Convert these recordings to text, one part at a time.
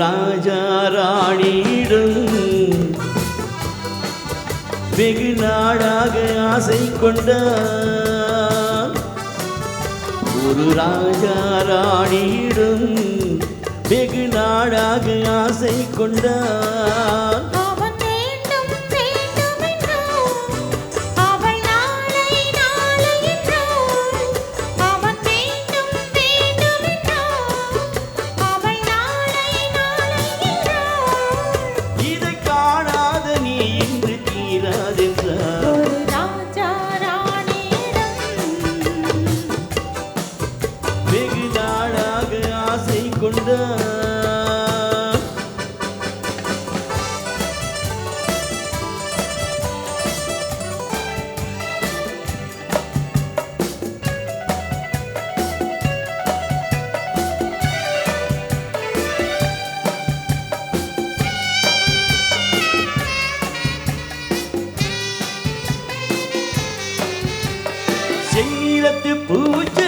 ராஜா ராணியிடும் வெகு நாடாக ஆசை கொண்டான். ஒரு ராஜா ராணியிடும் வெகு நாடாக ஆசை கொண்டான். பூஜை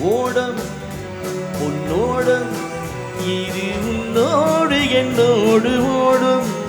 ஓடம் உன்னோடம் இது உன்னோடு என்னோடு ஓடும்.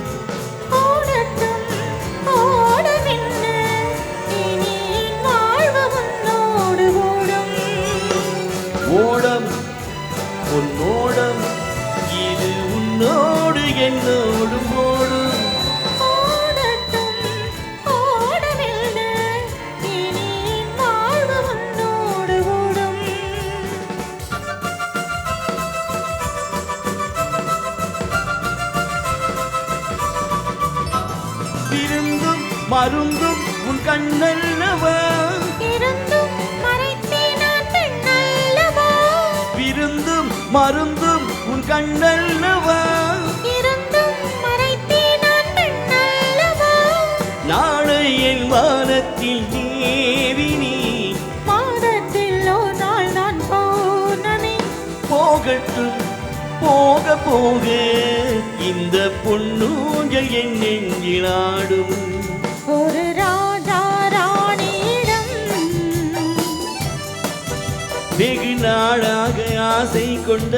மருந்தும் உன் கண்ணல்லவா? இருந்தும் மறைத்தே நான் பெண்ணல்லவா? விருந்தும் மருந்தும் உன் கண்ணல்லவா? இருந்தும் மறைத்தே நான் பெண்ணல்லவா? நாளை என் வானத்தில் தேவினி மாதத்தில் ஒரு நாள் நான் பௌர்ணமி போகட்டும் போக போக. இந்த பொன்னூஞ்சல் என் நெஞ்சில் ஆடும். ஒரு ராஜா ராணியிடம். வெகு நாளாக ஆசை கொண்ட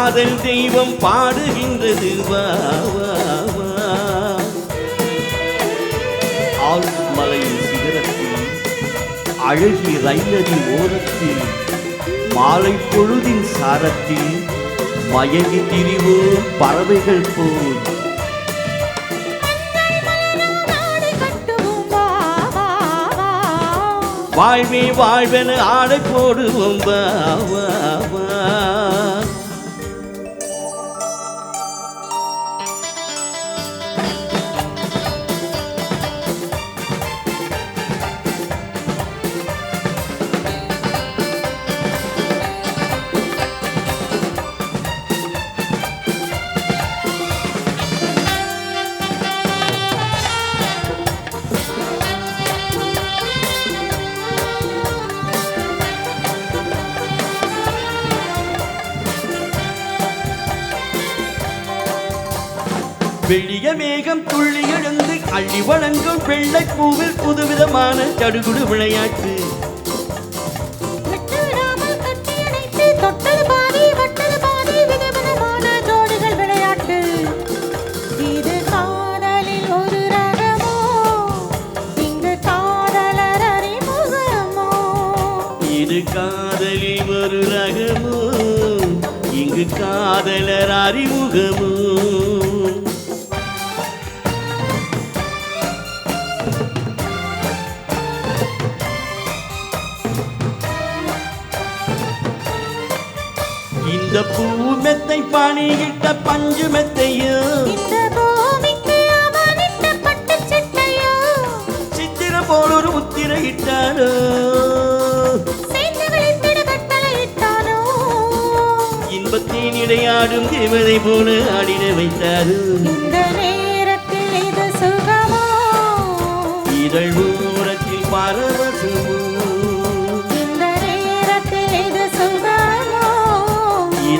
காதல் தெய்வம் பாடுகின்றது. வா ஆழ்மலையின் சிகரத்தில் அழகிய ரயிலடி ஓரத்தில் மாலை பொழுதின் சாரத்தில் மயங்கி திரிவோம் பறவைகள் போல். வாழ்வே வாழ்வென ஆடை போடுவோம். வா, வெளிய மேகம் துள்ளி எழுந்து அள்ளி வழங்கும் வெள்ளை பூவில் புதுவிதமான சடுகுடு விளையாட்டு. காதலில் ஒரு ரகமோ? இங்கு காதலர் அறிமுகமோ? இந்த பூ மெத்தை பணியிட்ட பஞ்சு மெத்தையோ சித்திர போல் ஒரு விழித்திட கட்டளையிட்டானோ இன்பத்தின் இடையாடும் தேவதை போல ஆடிட வைத்தாரோ. இதழ்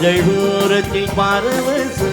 நேரத்தில் இது சுகமோ இதழ் ஓரத்தில் பரவசமோ